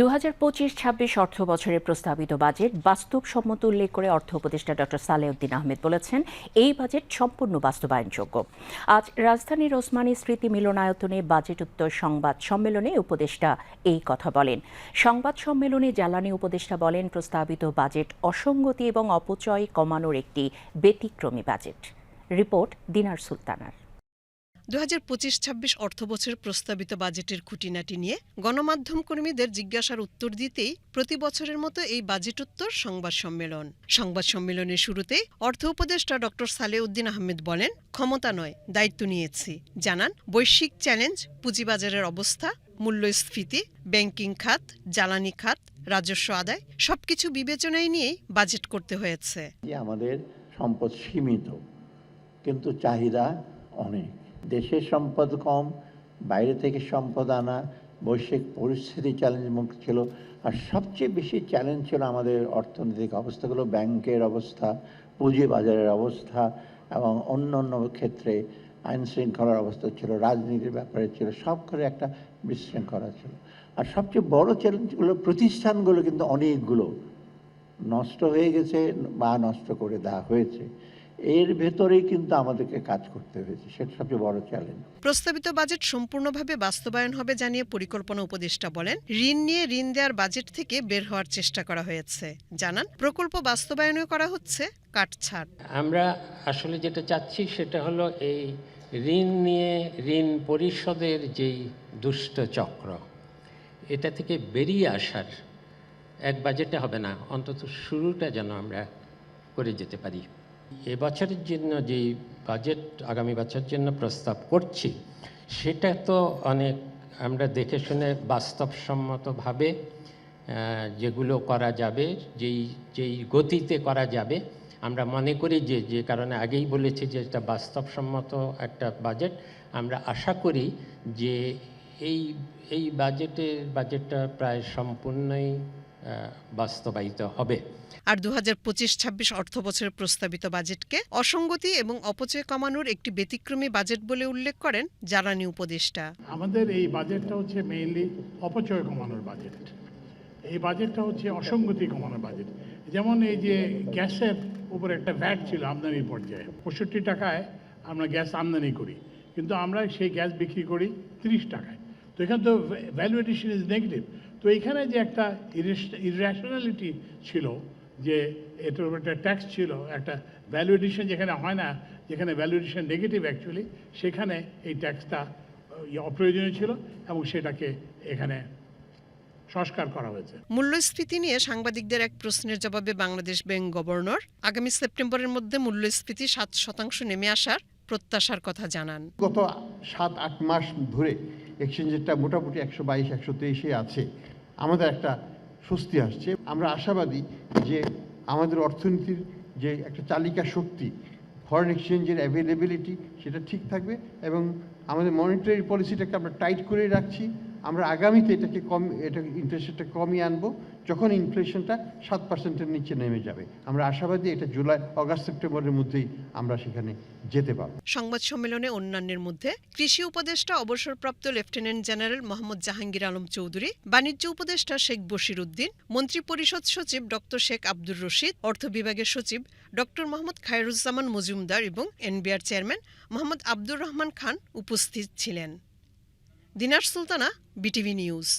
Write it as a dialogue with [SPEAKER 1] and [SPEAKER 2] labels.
[SPEAKER 1] দু হাজার পঁচিশ ছাব্বিশ অর্থ বছরের প্রস্তাবিত বাজেট বাস্তবসম্মত উল্লেখ করে অর্থ উপদেষ্টা ডক্টর সালেউদ্দিন আহমেদ বলেছেন, এই বাজেট সম্পূর্ণ বাস্তবায়নযোগ্য। আজ রাজধানীর ওসমানী স্মৃতি মিলনায়তনে বাজেট উত্তর সংবাদ সম্মেলনে উপদেষ্টা এই কথা বলেন। সংবাদ সম্মেলনে জ্বালানি উপদেষ্টা বলেন, প্রস্তাবিত বাজেট অসঙ্গতি এবং অপচয় কমানোর একটি ব্যতিক্রমী বাজেট। রিপোর্ট দিনার সুলতানার।
[SPEAKER 2] দু হাজার পঁচিশ ছাব্বিশ প্রস্তাবিত বাজেটের খুঁটিনাটি নিয়ে গণমাধ্যম কর্মীদের জিজ্ঞাসার উত্তর দিতেই প্রতি বছরের মতো এই বাজেট উত্তর সংবাদ সম্মেলন। সংবাদ সম্মেলনের শুরুতে অর্থ উপদেষ্টা ডক্টর সালেউদ্দিন আহমেদ বলেন, ক্ষমতা নয়, দায়িত্ব নিয়েছি। জানান, বৈশ্বিক চ্যালেঞ্জ, পুঁজিবাজারের অবস্থা, মূল্যস্ফীতি, ব্যাংকিং খাত, জ্বালানি খাত, রাজস্ব আদায়, সবকিছু বিবেচনায় নিয়েই বাজেট করতে হয়েছে।
[SPEAKER 3] আমাদের সম্পদ সীমিত, কিন্তু চাহিদা অনেক। দেশের সম্পদ কম, বাইরে থেকে সম্পদ আনা, বৈশ্বিক পরিস্থিতি চ্যালেঞ্জমুখ ছিল। আর সবচেয়ে বেশি চ্যালেঞ্জ ছিল আমাদের অর্থনৈতিক অবস্থাগুলো, ব্যাংকের অবস্থা পুঁজি বাজারের অবস্থা এবং অন্য অন্য ক্ষেত্রে আইন শৃঙ্খলার অবস্থা ছিল, রাজনীতির ব্যাপারে ছিল, সব করে একটা বিশৃঙ্খলা ছিল। আর সবচেয়ে বড় চ্যালেঞ্জগুলো, প্রতিষ্ঠানগুলো কিন্তু অনেকগুলো নষ্ট হয়ে গেছে বা নষ্ট করে দেওয়া হয়েছে। এর ভেতরেই কিন্তু আমাদেরকে কাজ করতে হয়েছে সেটা সবচেয়ে বড় চ্যালেঞ্জ
[SPEAKER 2] প্রস্তাবিত বাজেট সম্পূর্ণভাবে বাস্তবায়ন হবে জানিয়ে পরিকল্পনা উপদেষ্টা বলেন ঋণ নিয়ে ঋণ দেওয়ার বাজেট থেকে বের হওয়ার চেষ্টা করা হয়েছে। জানান প্রকল্প বাস্তবায়নও করা হচ্ছে কাটছাড়।
[SPEAKER 4] আমরা আসলে যেটা চাচ্ছি সেটা হলো এই ঋণ নিয়ে ঋণ পরিশোধের যেই দুষ্ট চক্র এটা থেকে বেরিয়ে আসার এক বাজেটে হবে না অন্তত শুরুটা যেন আমরা করে যেতে পারি। এবছরের জন্য যেই বাজেট আগামী বছরের জন্য প্রস্তাব করছি, সেটা তো অনেক, আমরা দেখে শুনে বাস্তবসম্মতভাবে যেগুলো করা যাবে, যেই যেই গতিতে করা যাবে, আমরা মনে করি যে যে কারণে আগেই বলেছি যে এটা বাস্তবসম্মত একটা বাজেট আমরা আশা করি যে এই এই বাজেটে বাজেটটা প্রায় সম্পূর্ণই বাস্তবায়িত হবে।
[SPEAKER 2] আর দু হাজার পঁচিশ ছাব্বিশ অর্থ বছরের প্রস্তাবিত বাজেটকে অসঙ্গতি এবং অপচয় কমানোর একটি ব্যতিক্রমী বাজেট বলে উল্লেখ করেন জ্বালানি উপদেষ্টা।
[SPEAKER 5] আমাদের এই বাজেটটা হচ্ছে মেইনলি অপচয় কমানোর বাজেট। এই বাজেটটা হচ্ছে অসঙ্গতি কমানোর বাজেট। যেমন এই যে গ্যাসের উপর একটা ভ্যাট ছিল আমদানির পর্যায়ে পঁয়ষট্টি টাকায় আমরা গ্যাস আমদানি করি কিন্তু আমরা সেই গ্যাস বিক্রি করি তিরিশ টাকায়। তো এখানে তো ভ্যালু এডিশন ইজ নেগেটিভ তো এখানে যে একটা ইরেশনালিটি ছিল যে এটার উপর একটা ট্যাক্স ছিল একটা ভ্যালু এডিশন যেখানে হয় না যেখানে ভ্যালু এডিশন নেগেটিভ অ্যাকচুয়ালি সেখানে এই ট্যাক্সটা অপ্রয়োজনীয় ছিল এবং সেটাকে এখানে সংস্কার করা হয়েছে।
[SPEAKER 2] মূল্যস্ফীতি নিয়ে সাংবাদিকদের এক প্রশ্নের জবাবে বাংলাদেশ ব্যাংক গভর্নর আগামী সেপ্টেম্বরের মধ্যে মূল্যস্ফীতি সাত শতাংশ নেমে আসার প্রত্যাশার কথা জানান।
[SPEAKER 6] গত সাত আট মাস ধরে এক্সচেঞ্জেরটা মোটামুটি একশো বাইশ একশো তেইশে আছে। আমাদের একটা স্বস্তি আসছে। আমরা আশাবাদী যে আমাদের অর্থনীতির যে একটা চালিকা শক্তি ফরেন এক্সচেঞ্জের অ্যাভেলেবিলিটি সেটা ঠিক থাকবে এবং আমাদের মনিটারি পলিসিটাকে আমরা টাইট করে রাখছি। আমরা আগামীতে এটাকে কম এটা ইন্টারেস্ট রেটটা কমই আনব। যখন ইনফ্লেশনটা সাত পার্সেন্টের নিচে নেমে যাবে। আমরা আশাবাদী এটা জুলাই, অগাস্ট, সেপ্টেম্বরের মধ্যেই আমরা সেখানে যেতে পারব।
[SPEAKER 2] সংবাদ সম্মেলনে অন্যান্যের মধ্যে কৃষি উপদেষ্টা, অবসরপ্রাপ্ত লেফটেন্যান্ট জেনারেল মোহাম্মদ জাহাঙ্গীর আলম চৌধুরী, বাণিজ্য উপদেষ্টা শেখ বশির উদ্দিন মন্ত্রিপরিষদ সচিব ডক্টর শেখ আব্দুর রশিদ, অর্থ বিভাগের সচিব ডক্টর মোহাম্মদ খায়রুজ্জামান মজুমদার এবং এনবিআর চেয়ারম্যান মোহাম্মদ আব্দুর রহমান খান উপস্থিত ছিলেন। Dinar Sultana, BTV news.